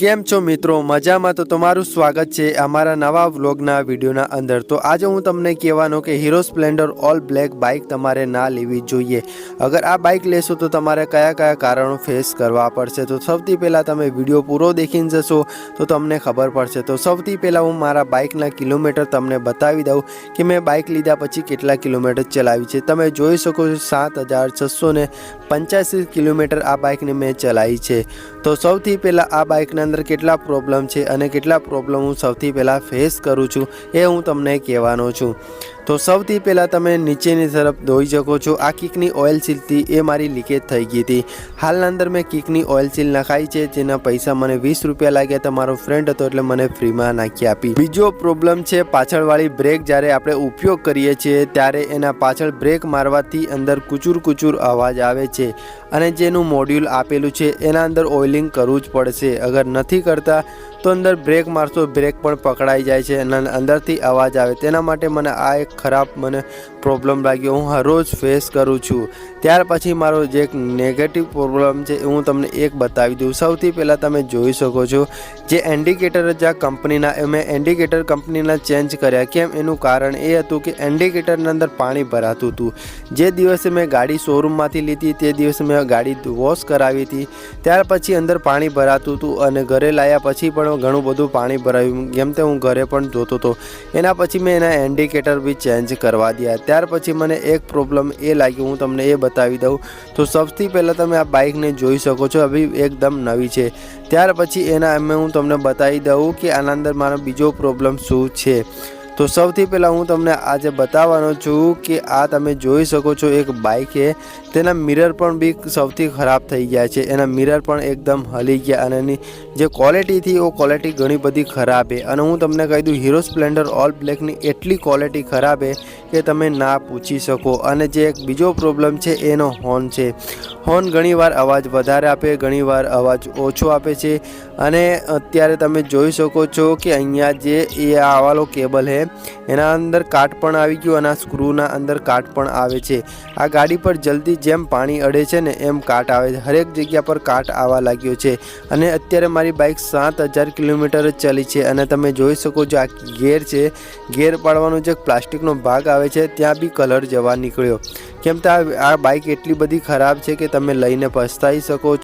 કેમ છો મિત્રો? મજામાં તો તમારું સ્વાગત છે અમારા નવા વ્લોગના વિડીયોના અંદર. તો આજે હું તમને કહેવાનો કે Hero Splendor all black bike તમારે ના લેવી જોઈએ. અગર આ બાઇક લેશો તો તમારે કયા કયા કારણો ફેસ કરવા પડશે? તો સૌથી પહેલાં તમે વીડિયો પૂરો દેખીને જશો તો તમને ખબર પડશે. તો સૌથી પહેલાં હું મારા બાઇકના કિલોમીટર તમને બતાવી દઉં કે મેં બાઇક લીધા પછી કેટલા કિલોમીટર ચલાવી છે. તમે જોઈ શકો છો સાત હજાર છસો પંચ્યાસી કિલોમીટર આ બાઇકને મેં ચલાવી છે. તો સૌથી પહેલાં આ બાઇકના અંદર કેટલા પ્રોબ્લેમ છે અને કેટલા પ્રોબ્લેમ હું સૌથી પહેલાં ફેસ કરું છું એ હું તમને કહેવાનો છું. તો સૌથી પહેલાં તમે નીચેની તરફ દોઈ શકો છો. આ કિકની ઓઇલ સીલથી એ મારી લીકેજ થઈ ગઈ હતી. હાલના અંદર મેં કિકની ઓઇલ સીલ નખાઈ છે. જેના પૈસા મને વીસ રૂપિયા લાગ્યા. હતા મારો ફ્રેન્ડ હતો એટલે મને ફ્રીમાં નાખી આપી. બીજો પ્રોબ્લેમ છે, પાછળવાળી બ્રેક જ્યારે આપણે ઉપયોગ કરીએ છીએ, ત્યારે એના પાછળ બ્રેક મારવાથી અંદર કુચુર કુચુર અવાજ આવે છે અને જેનું મોડ્યુલ આપેલું છે, એના અંદર ઓઇલિંગ કરવું જ પડશે. અગર નથી કરતા, તો અંદર બ્રેક મારશો બ્રેક પણ પકડાઈ જાય છે અને અંદરથી અવાજ આવે. તેના માટે મને આ એક ખરાબ મને પ્રોબ્લેમ લાગ્યો, હું હરરોજ ફેસ કરું છું. ત્યાર પછી મારો જે એક નેગેટિવ પ્રોબ્લેમ છે હું તમને એક બતાવી દઉં. સૌથી પહેલાં તમે જોઈ શકો છો જે ઇન્ડિકેટર જ આ કંપનીના, મેં ઇન્ડિકેટર કંપનીના ચેન્જ કર્યા. કેમ? એનું કારણ એ હતું કે એન્ડિકેટરની અંદર પાણી ભરાતું હતું. જે દિવસે મેં ગાડી શોરૂમમાંથી લીધી, તે દિવસે મેં ગાડી વોશ કરાવી હતી. ત્યાર પછી અંદર પાણી ભરાતું હતું અને ઘરે લાવ્યા પછી પણ ઘણું બધું પાણી ભરાયું. જેમ તે હું ઘરે પણ જોતો હતો. એના પછી મેં એના ઇન્ડિકેટર બી ચેન્જ કરવા દયા ત્યાર પછી મને એક પ્રોબ્લેમ એ લાગ્યું હું તમને એ બતાવી દઉં. તો સૌથી પહેલાં તમે આ બાઇકને જોઈ શકો છો, અભી એકદમ નવી છે. ત્યાર પછી એના અમે હું તમને બતાવી દઉં કે આના અંદર મારો બીજો પ્રોબ્લેમ શું છે. તો સૌથી પહેલાં હું તમને આજે બતાવવાનો છું કે આ તમે જોઈ શકો છો એક બાઇક છે. તેના મિરર પણ બી સૌથી ખરાબ થઈ ગયા છે. એના મિરર પણ એકદમ હલી ગયા અને એની જે ક્વોલિટીથી એ ક્વોલિટી ઘણી બધી ખરાબ છે. અને હું તમને કહી દઉં હીરો સ્પ્લેન્ડર ઓલ બ્લેકની એટલી ક્વોલિટી ખરાબ છે કે તમે ના પૂછી શકો. અને જે એક બીજો પ્રોબ્લેમ છે, એનો હોર્ન છે. હોર્ન ઘણીવાર અવાજ વધારે આપે, ઘણીવાર અવાજ ઓછો આપે છે. અને અત્યારે તમે જોઈ શકો છો કે અહીંયા જે એ આવાલો કેબલ છે એના અંદર કાટ પણ આવી ગયું અને આ સ્ક્રૂના અંદર કાટ પણ આવે છે. આ ગાડી પર જલ્દી જેમ પાણી અડે છે ને એમ કાટ આવે છે. હરેક જગ્યા પર કાટ આવવા લાગ્યો છે. અને અત્યારે મારી બાઇક સાત હજાર કિલોમીટર જ ચાલી છે અને તમે જોઈ શકો છો આ ગેર છે. ગેર પાડવાનો જે પ્લાસ્ટિકનો ભાગ આવે છે, ત્યાં બી કલર જવા નીકળ્યો. કેમ કે આ બાઇક એટલી બધી ખરાબ છે કે તમે લઈને પસ્તાઈ શકો